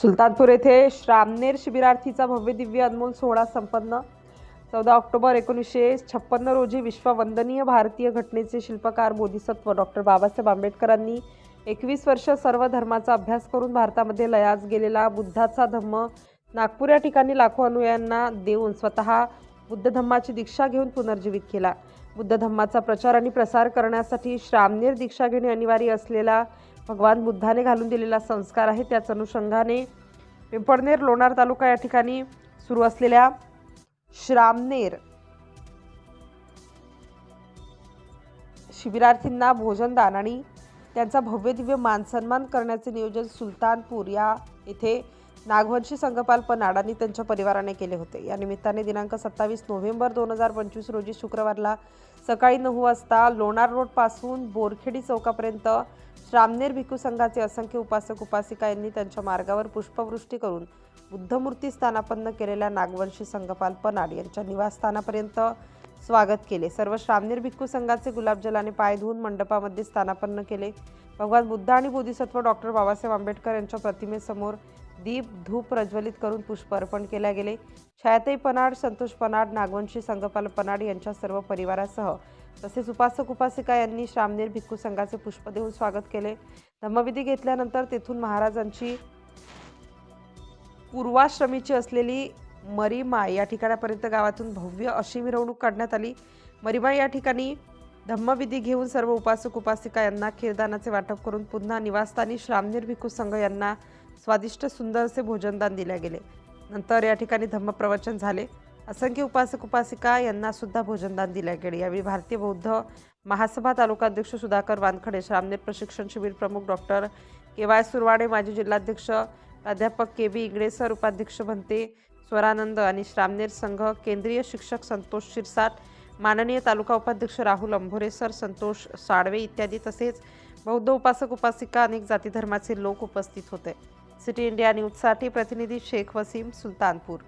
सुलतानपूर येथे श्रामनेर शिबिरार्थीचा भव्य दिव्य अनमोल सोहळा संपन्न. चौदा ऑक्टोबर एकोणीसशे छप्पन्न रोजी विश्ववंदनीय भारतीय घटनेचे शिल्पकार बोधिसत्व डॉक्टर बाबासाहेब आंबेडकरांनी एकवीस वर्ष सर्व धर्माचा अभ्यास करून भारतामध्ये लयास गेलेला बुद्धाचा धम्म नागपूर या ठिकाणी लाखो अनुयायांना देऊन स्वतः बुद्ध धम्माची दीक्षा घेऊन पुनर्जीवित केला. बुद्ध धम्माचा प्रचार आणि प्रसार करण्यासाठी श्रामनेर दीक्षा घेणे अनिवार्य असलेला भगवान बुद्धाने घालून दिलेला संस्कार आहे त्याच अनुषंगाने पिंपळनेर लोणार तालुका या ठिकाणी सुरू असलेल्या श्रामनेर शिबिरार्थींना भोजनदान आणि त्यांचा भव्य दिव्य मानसन्मान करण्याचे नियोजन सुलतानपूर या येथे नागवंशी संघपाल पनाडांनी त्यांच्या परिवाराने केले होते. या निमित्ताने दिनांक सत्तावीस नोव्हेंबर दोन हजार पंचवीस रोजी शुक्रवारला सकाळी नऊ वाजता लोणार रोडपासून बोरखेडी चौकापर्यंत श्रामनेर भिक्खू संघाचे असंख्य उपासक उपासिका यांनी त्यांच्या मार्गावर पुष्पवृष्टी करून बुद्धमूर्ती स्थानापन्न केलेल्या नागवंशी संघपाल पनाड यांच्या निवासस्थानापर्यंत स्वागत केले. सर्व श्रामनेर भिक्खू संघाचे गुलाबजलाने पाय धुवून मंडपामध्ये स्थानापन्न केले. भगवान बुद्ध आणि बोधिसत्व डॉक्टर बाबासाहेब आंबेडकर यांच्या प्रतिमेसमोर दीप धूप प्रज्वलित करून पुष्प अर्पण केल्या गेले. छायाताई पनाड संतोष पनाड नागवंशी संगपाल पनाड यांच्या सर्व परिवारासह तसेच उपासक उपासिका यांनी श्रामनेर भिक्खू संघाचे पुष्प देऊन स्वागत केले. धम्मविधी घेतल्यानंतर तेथून महाराजांची पूर्वाश्रमीची असलेली मरीमा या ठिकाणापर्यंत गावातून भव्य अशी मिरवणूक काढण्यात आली. मरीमा या ठिकाणी धम्मविधी घेऊन सर्व उपासक उपासिका यांना खीरदानाचे वाटप करून पुन्हा निवासस्थानी श्रामनेर भिक्खू संघ यांना स्वादिष्ट सुंदर असे भोजनदान दिले गेले. नंतर या ठिकाणी धम्मप्रवचन झाले. असंख्य उपासक उपासिका यांनासुद्धा भोजनदान दिले गेले. यावेळी भारतीय बौद्ध महासभा तालुका अध्यक्ष सुधाकर वानखडे श्रामनेर प्रशिक्षण शिबिर प्रमुख डॉक्टर के वाय सुरवाडे माजी जिल्हाध्यक्ष प्राध्यापक के बी इंगळे सर उपाध्यक्ष भंते स्वरानंद आणि श्रामनेर संघ केंद्रीय शिक्षक संतोष शिरसाट माननीय तालुका उपाध्यक्ष राहुल अंभोरे सर संतोष साळवे इत्यादी तसेच बौद्ध उपासक उपासिका अनेक जाती धर्माचे लोक उपस्थित होते. सिटी इंडिया न्यूजसाठी प्रतिनिधी शेख वसीम सुलतानपूर.